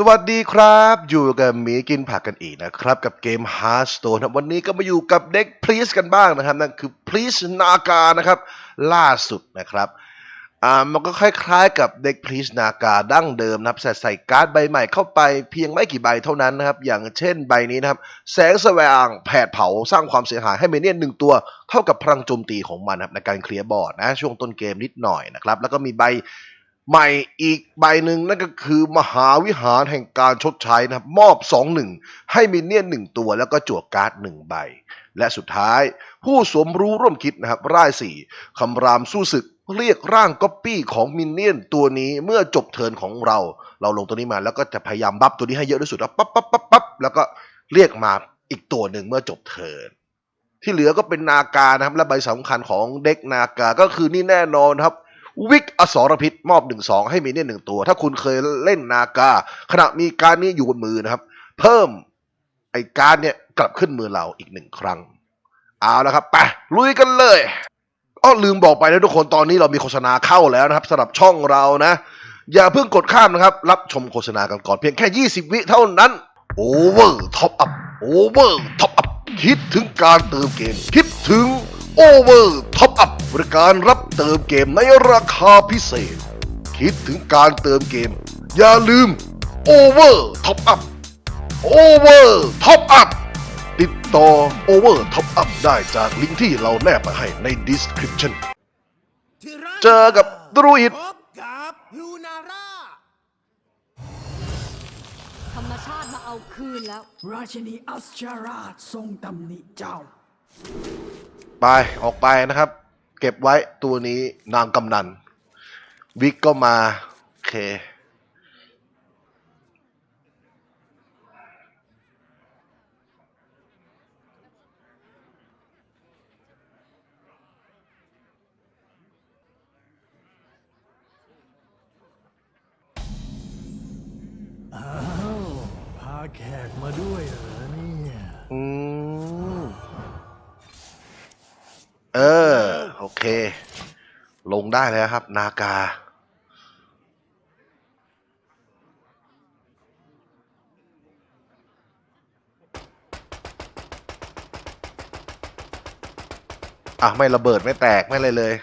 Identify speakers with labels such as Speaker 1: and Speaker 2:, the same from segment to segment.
Speaker 1: สวัสดีครับ อยู่กับหมีกินผักกันอีกนะครับ กับเกม Hearthstone ครับวันนี้ก็มาอยู่กับเด็ก Please กันบ้างนะครับ นั่นคือ Please นาคารนะครับ ล่าสุดนะครับอ่ามันก็คล้ายๆ กับเด็ก Please นาคารดั้งเดิมนะครับใส่ใส่การ์ดใบใหม่เข้าไปเพียงไม่กี่ใบเท่านั้นนะครับ อย่างเช่นใบนี้นะครับ แสงสว่างแผดเผาสร้างความเสียหายให้เมเนียนหนึ่งตัว เท่ากับพลังโจมตีของมันนะครับในการเคลียร์บอร์ดนะช่วงต้นเกมนิดหน่อยนะครับแล้วก็มีใบ ใหม่อีกใบหนึ่งนั่นก็คือมหาวิหารแห่งการชดใช้นะครับ มอบ 2 1 ให้มินเนี่ยนหนึ่งตัวแล้วก็จั่วการ์ดหนึ่งใบ และสุดท้าย ผู้สวมรู้ร่วมคิดนะครับร่ายสี่คำรามสู้ศึกเรียกร่างก๊อปปี้ของมินเนี่ยนตัวนี้เมื่อจบเทิร์นของเรา เราลงตัวนี้มาแล้วก็จะพยายามบัฟตัวนี้ให้เยอะที่สุดแล้วปั๊บปั๊บปั๊บปั๊บแล้วก็เรียกมาอีกตัวหนึ่งเมื่อจบเทิร์นที่เหลือก็เป็นนากานะครับและใบสำคัญของเด็กนากาก็คือนี่แน่นอนครับ วิกอสรพิษมอบหนึ่งสองให้มีเนี่ยหนึ่งตัว ถ้าคุณเคยเล่นนากา ขณะมีการนี้อยู่บนมือนะครับ เพิ่มไอการเนี่ยกลับขึ้นมือเราอีกหนึ่งครั้ง เอาละครับไปลุยกันเลยอ้อลืมบอกไปนะทุกคนตอนนี้เรามีโฆษณาเข้าแล้วนะครับสำหรับช่องเรานะ อย่าเพิ่งกดข้ามนะครับ รับชมโฆษณากันก่อนเพียงแค่ 20 วิเท่านั้นโอเวอร์ท็อปอัพโอเวอร์ท็อปอัพคิดถึงการเติมเกมคิดถึง โอเวอร์ท็อปอัพบริการรับเติมเกมในราคาพิเศษ คิดถึงการเติมเกม อย่าลืมโอเวอร์ท็อปอัพโอเวอร์ท็อปอัพติดต่อโอเวอร์ท็อปอัพได้จากลิงก์ที่เราแนบไปให้ใน description เจอกับดรูอิด
Speaker 2: พบกับลูนาร่า
Speaker 3: ธรรมชาติมาเอาคืนแล้ว
Speaker 4: ราชินีอัสชาราชทรงตำหนิเจ้า
Speaker 1: ไปออกไปนะครับ เก็บไว้ตัวนี้นางกำนัน วิกก็มา โอเค
Speaker 4: อ้าวพาแขกมาด้วยเหรอเนี่ย
Speaker 1: อืม เออ โอเค ลงได้แล้วครับ นากา อะ ไม่ระเบิดไม่แตก ไม่อะไรเลย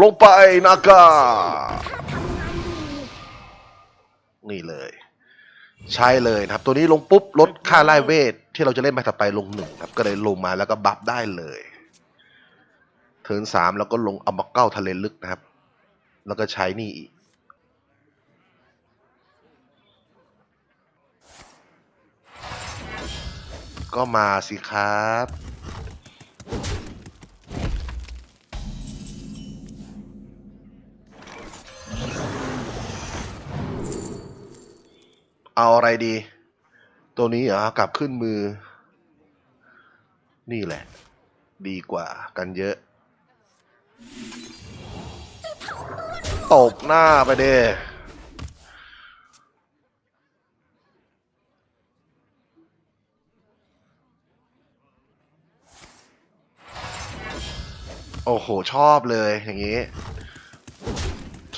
Speaker 1: ลงไป นากา นี่เลย ใช่เลยนะครับ ตัวนี้ลงปุ๊บลดค่าไล่เวท ที่เราจะเล่นไปถัดไปลงหนึ่งครับก็เลยลงมาแล้วก็บัฟได้เลยเทิร์นสามแล้วก็ลงอัมบักเก้าทะเลลึกนะครับ แล้วก็ใช้นี่อีกก็มาสิครับ เอาอะไรดี ตัวนี้เหรอกลับขึ้นมือ นี่แหละ ดีกว่ากันเยอะ ตบหน้าไปเด้โอ้โห ชอบเลยอย่างนี้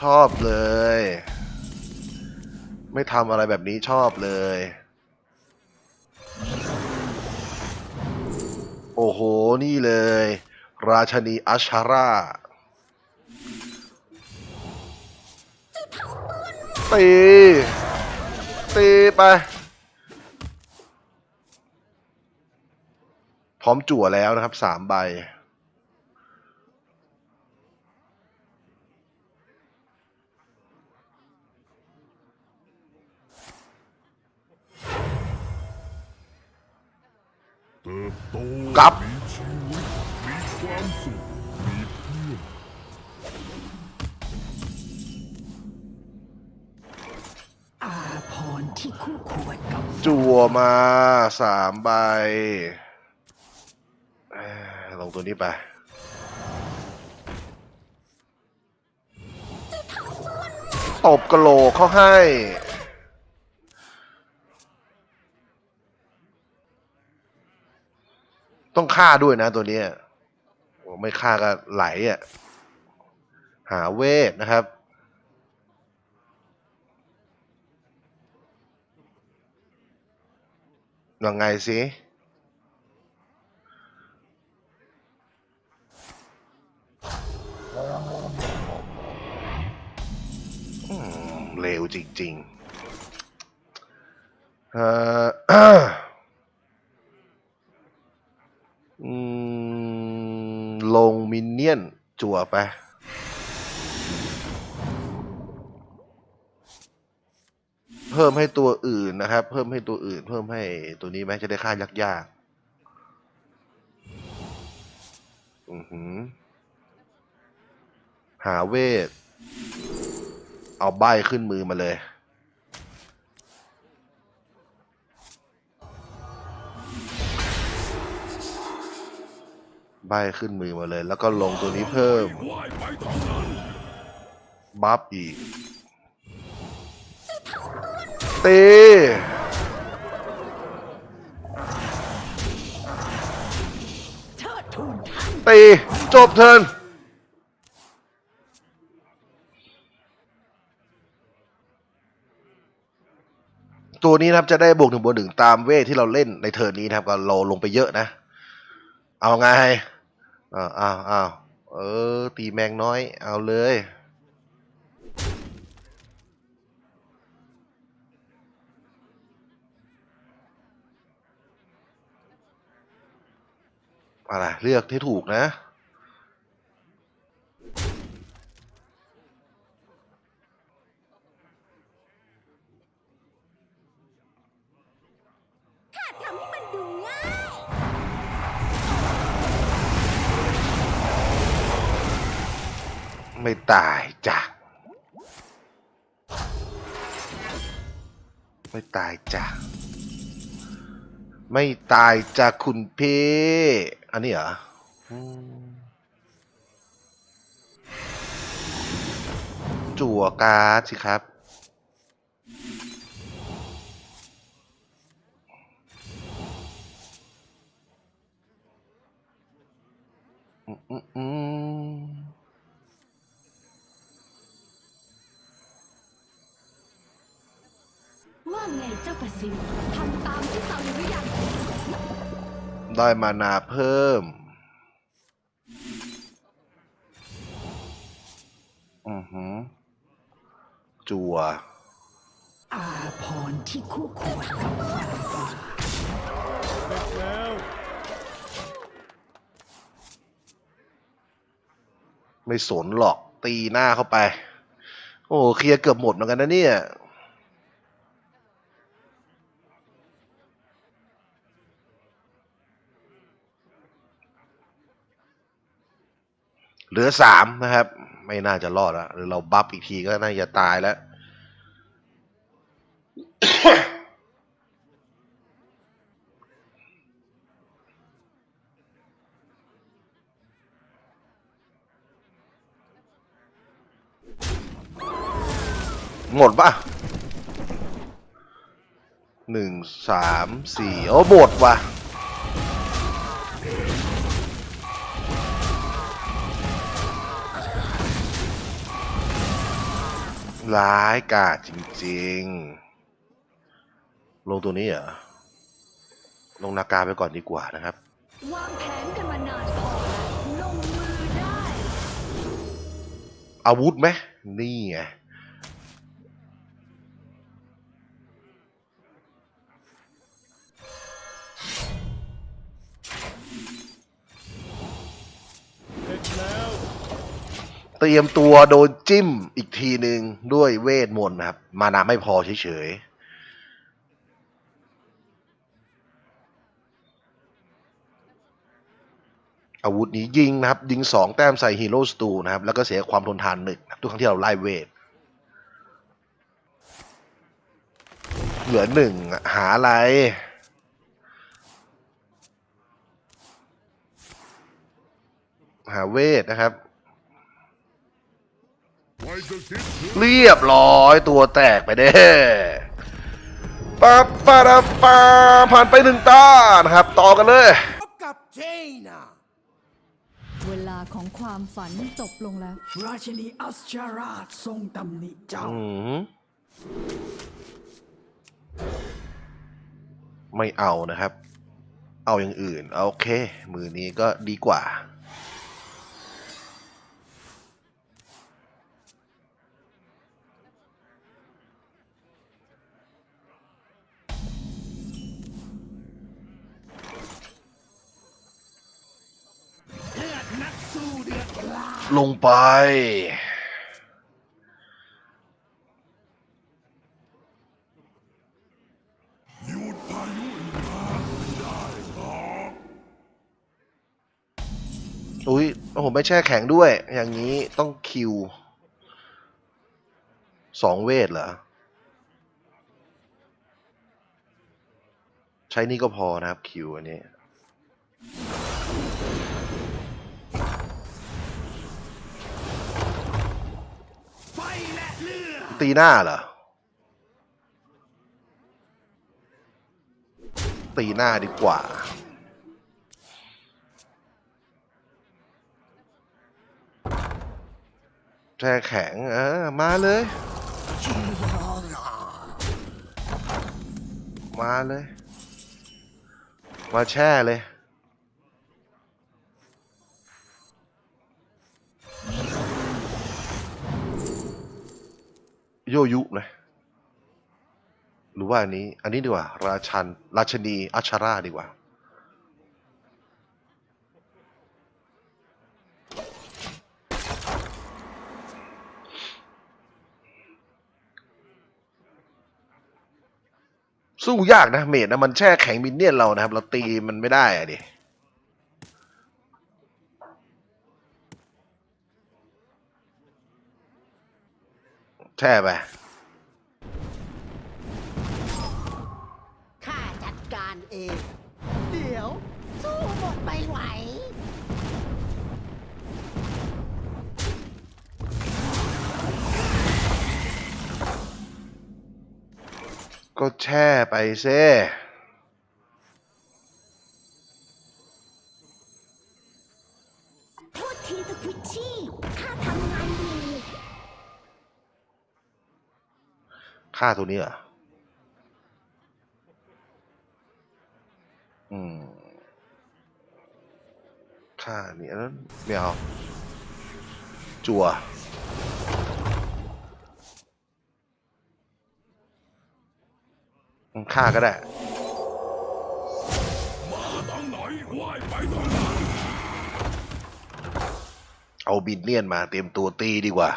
Speaker 1: ชอบเลย ไม่ทำอะไรแบบนี้ชอบเลย โอ้โห นี่เลย ราชนีอัชชาราตีตีไป พร้อมจั่วแล้วนะครับสามใบ
Speaker 4: รกับ
Speaker 1: จั่วมาสามใบเอ้ยลงตัวนี้ไปตบกระโหลกเขาให้ ต้องฆ่าด้วยนะตัวเนี้ยไม่ฆ่าก็ไหลอะ หาเวทนะครับ ยังไงสิเร็วจริงๆเอืมลงมินเนี่ยน จั่วไป เพิ่มให้ตัวอื่นนะครับ เพิ่มให้ตัวอื่น เพิ่มให้ตัวนี้ไหมจะได้ค่ายากๆอือหือหาเวท เอาใบขึ้นมือมาเลย ใบขึ้นมือมาเลย แล้วก็ลงตัวนี้เพิ่ม
Speaker 5: ว่า
Speaker 1: บัฟอีกตีตีจบเทินตัวนี้นะครับจะได้บวกหนึ่งบวกหนึ่งตามเวทที่เราเล่นในเทิร์นนี้นะครับก็โลลงไปเยอะนะ เอาไง อ้าวอ้าวอ้าวเออ ตีแมงน้อย เอาเลย อะไร เลือกที่ถูกนะ ไม่ตายจ้ะ ไม่ตายจ้ะ ไม่ตายจ้ะคุณพี่อันนี้เหรอจั่วการ์ดสิครับ อืมอืมอืม
Speaker 3: ว่าไงเจ้าประสิวทำตามที่สั่งหรือยัง
Speaker 1: ได้มานาเพิ่ม อือหือ จัว
Speaker 6: อาพรที่คู่ควรกับฟ้าป่า
Speaker 4: แล้ว
Speaker 1: ไม่สนหรอกตีหน้าเข้าไป โอ้เคลียร์เกือบหมดเหมือนกันนะเนี่ย เหลือสามนะครับ ไม่น่าจะรอดแล้วหรือเราบัฟอีกทีก็น่าจะตายแล้วหมดปะหนึ่งสามสี่โอ้หมดว่ะ ร้ายกาจจริง ๆ ลงตัวนี้เหรอ ลงนากาไปก่อนดีกว่านะครับ
Speaker 3: วางแผนกันมานานพอแล้วลงมือได้
Speaker 1: อาวุธไหมนี่ไง
Speaker 4: เต
Speaker 1: รียมตัวโดนจิ้มอีกทีหนึ่งด้วยเวทมนต์นะครับ มานาไม่พอเฉยๆ อาวุธนี้ยิงนะครับ ยิงสองแต้มใส่ฮีโร่สตูนะครับ แล้วก็เสียความทนทานหนึ่งนะครับทุกครั้งที่เราไล่เวท เหลือหนึ่งหาอะไรหาเวทนะครับ เรียบร้อยตัวแตกไปเด้ปั๊บปะดับปาผ่านไปหนึ่งตานะครับ ต่อกันเลย
Speaker 2: พบกับเจน่า
Speaker 4: เว
Speaker 3: เวลาของความฝันจบลงแล้ว
Speaker 6: ราชินีอัสชาราชทรงตำหนิเจ้า
Speaker 1: อืมไม่เอานะครับ เอาอย่างอื่นเอาโอเค มือนี้ก็ดีกว่า ลงไป
Speaker 5: หยุดพายุหิมะได้หรอ
Speaker 1: อุ้ยผมไม่แช่แข็งด้วย อย่างนี้ต้องคิวสองเวทเหรอ ใช้นี่ก็พอนะครับคิวอันนี้ ตีหน้าเหรอ ตีหน้าดีกว่า แช่แข็ง เออ มาเลย มาเลย มาแช่เลย โยยุเลยหรือว่าอันนี้ อันนี้ดีกว่า ราชัน ราชนีอัชราดีกว่า สู้ยากนะเมดนะ มันแช่แข็งมินเนี่ยนเรานะครับ เราตีมันไม่ได้อะดิ แช่ไป
Speaker 7: ข้าจัดการเอง เดี๋ยว สู้หมดไม่ไหว
Speaker 1: ก็แช่ไปเซ่
Speaker 3: ค่า
Speaker 1: ตัวนี้เหรออืม ค่านี้แล้วไม่เอา จัวค่าก็ได้เอาบินเนียนมาเตรียมตัวตีดีกว่า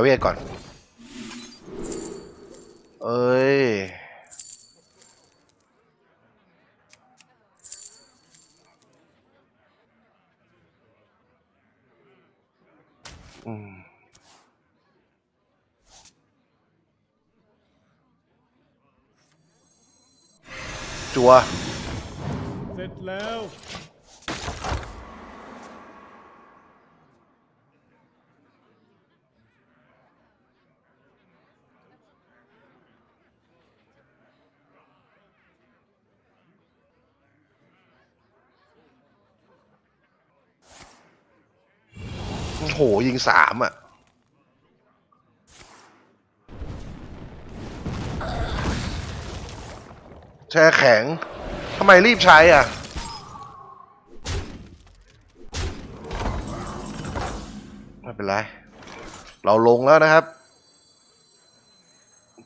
Speaker 1: เวทก่อน เอ้ย อืมจัว
Speaker 4: เสร็จแล้ว
Speaker 1: หยิงสามอะแช่แข็งทำไมรีบใช้อะ ไม่เป็นไร เราลงแล้วนะครับ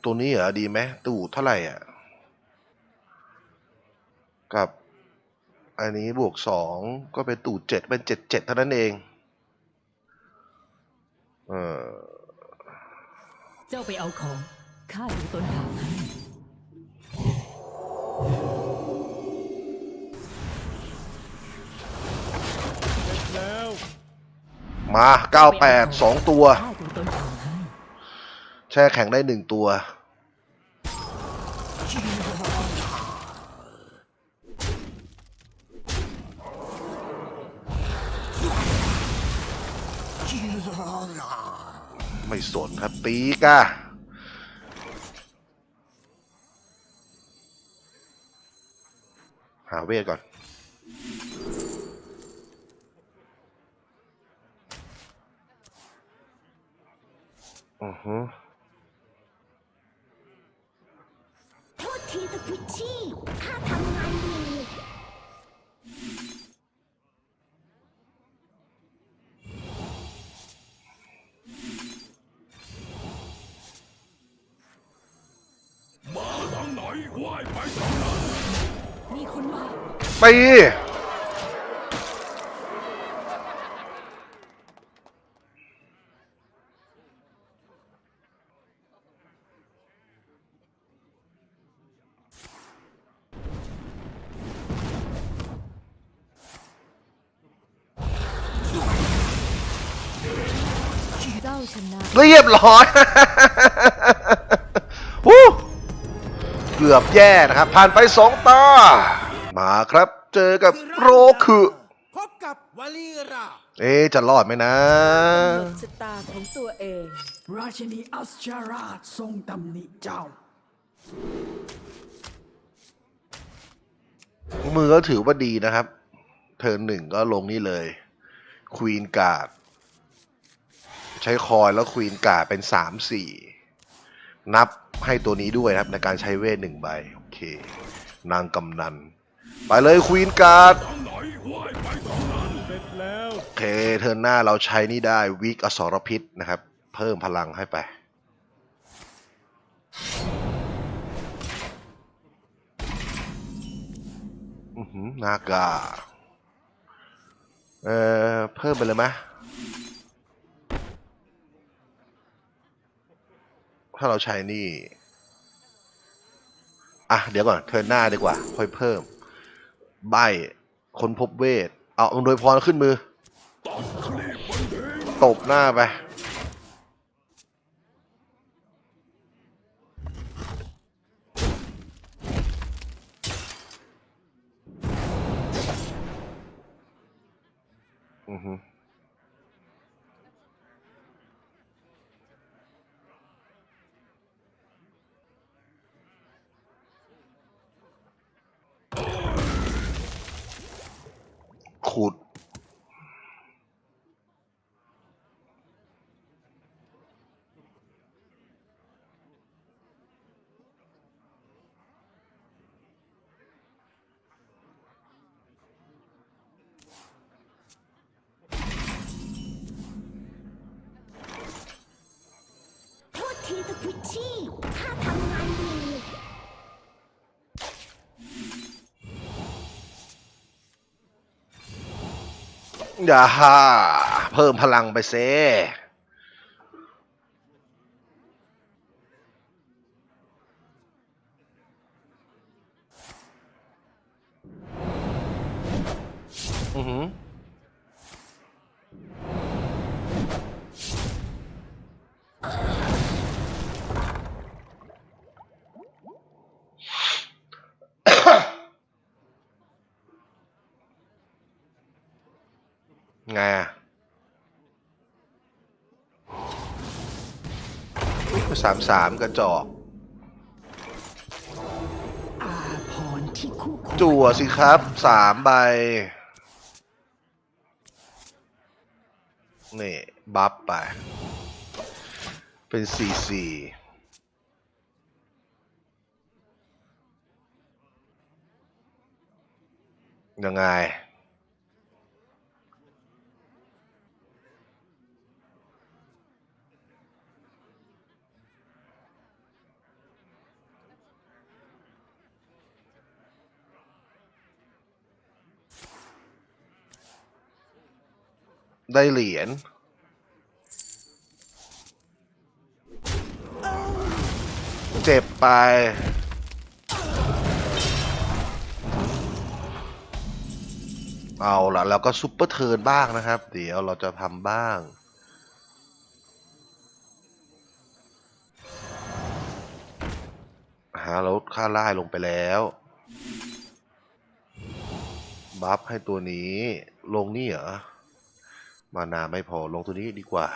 Speaker 1: ตัวนี้เหรอดีไหมตู้เท่าไหร่อะ กับ อันนี้บวกสองก็เป็นตูดเจ็ดเป็นเจ็ดเจ็ดเท่านั้นเอง เออ
Speaker 6: เจ้าไปเอาของ ข้าดูต้นทางให้
Speaker 4: แล้ว
Speaker 1: มาเก้าแปดสองตัว
Speaker 6: ข้าดูต้นทางให้
Speaker 1: แช่แข็งได้หนึ่งตัว ไม่สนครับตีก้าหาเวทก่อน อือฮึ
Speaker 3: โทษทีสควิช
Speaker 5: ไหนว่ายไปทางนั้น
Speaker 3: มีคนมา
Speaker 1: ตี
Speaker 3: เจ้าชนะ
Speaker 1: เรียบร้อย กือบแย่นะครับ ผ่านไปสองตา มาครับเจอกับโรคือ
Speaker 2: พบกับวาลีรา
Speaker 1: เอ๊ะจะรอดไหมนะ
Speaker 3: ชะตาของตัวเอง
Speaker 6: ราชินีอัสชาราชทรงตำหนิเจ้า
Speaker 1: มือก็ถือว่าดีนะครับ เทิร์นหนึ่งก็ลงนี่เลยควีนการ์ดใช้คอยแล้วควีนการ์ดเป็นสามสี่นับ ให้ตัวนี้ด้วยนะครับในการใช้เวทหนึ่งใบโอเค นางกำนัน ไปเลยควีนการ์ดโอเคเทิร์นหน้าเราใช้นี่ได้วิกอสรพิษนะครับ เพิ่มพลังให้ไปอือหือนากา เอ่อ เพิ่มไปเลยไหม ถ้าเราใช้นี่ อะ เดี๋ยวก่อน เทิร์นหน้าดีกว่า ค่อยเพิ่ม ใบคนพบเวท เอาอำนวยพรขึ้นมือ
Speaker 5: ตบ
Speaker 1: หน้าไป อือฮึขุด
Speaker 3: โทษทีสควิชชี่ข้าทำงานอยู่
Speaker 1: อย่าฮ่าเพิ่มพลังไปเซอือหือ ไงอะสามสามกระจอก
Speaker 6: อาพรที่คู่ควร
Speaker 1: จั่วสิครับสามใบ นี่ บัฟไป เป็นสี่สี่ยังไง ได้เหรียญเจ็บไป เอาละแล้วก็ซุปเปอร์เทิร์นบ้างนะครับ เดี๋ยวเราจะทำบ้างฮะแล้วค่าล่ายลงไปแล้ว บัฟให้ตัวนี้ลงนี่เหรอ มานาไม่พอลงตัวนี้ดีกว่า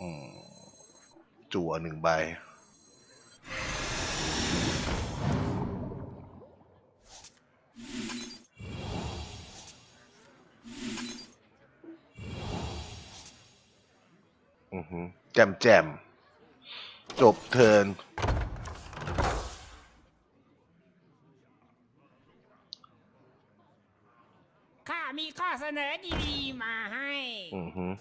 Speaker 1: อืมจั่วหนึ่งใบอือหือแจมแจม จบเทิร์น
Speaker 2: ข้ามีข้อ เสนอดีๆมาให้
Speaker 1: อือหือ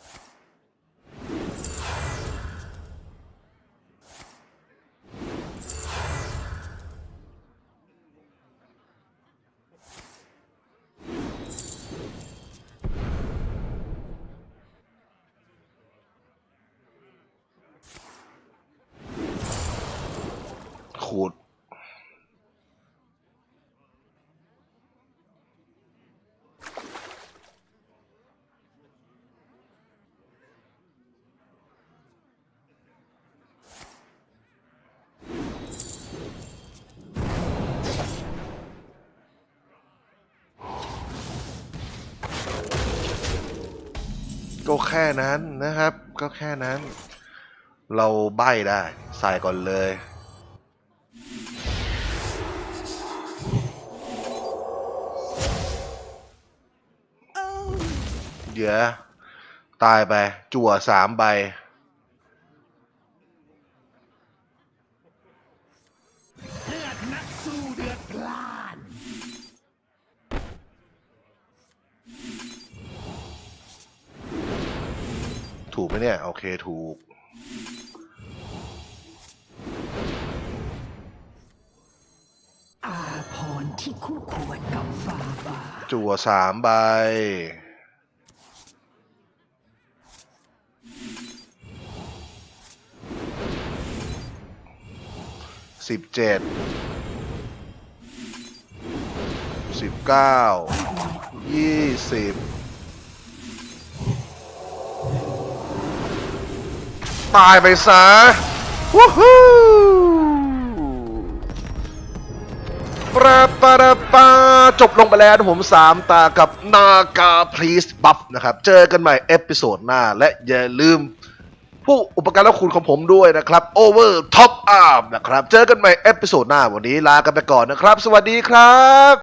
Speaker 1: ขูด ก็แค่นั้นนะครับ ก็แค่นั้น เราใบ้ได้ ใส่ก่อนเลย เดี๋ยว ตายไป จั่วสามใบ ถูกไหมเนี่ย โอเคถูก
Speaker 6: อาพรที่คู่ควรกับฝ่าบาท
Speaker 1: จั่วสามใบ สิบเจ็ด สิบเก้า ยี่สิบ ตายไปซะวู้ฮู้ปราปาราปาจบลงไปแล้วนะผมสามตากับนากาพลีสบัฟนะครับ เจอกันใหม่เอพิโซดหน้า และอย่าลืม ผู้อุปการะคุณของผมด้วยนะครับ Over Top Arm นะครับ เจอกันใหม่เอพิโซดหน้าวันนี้ลากันไปก่อนนะครับ สวัสดีครับ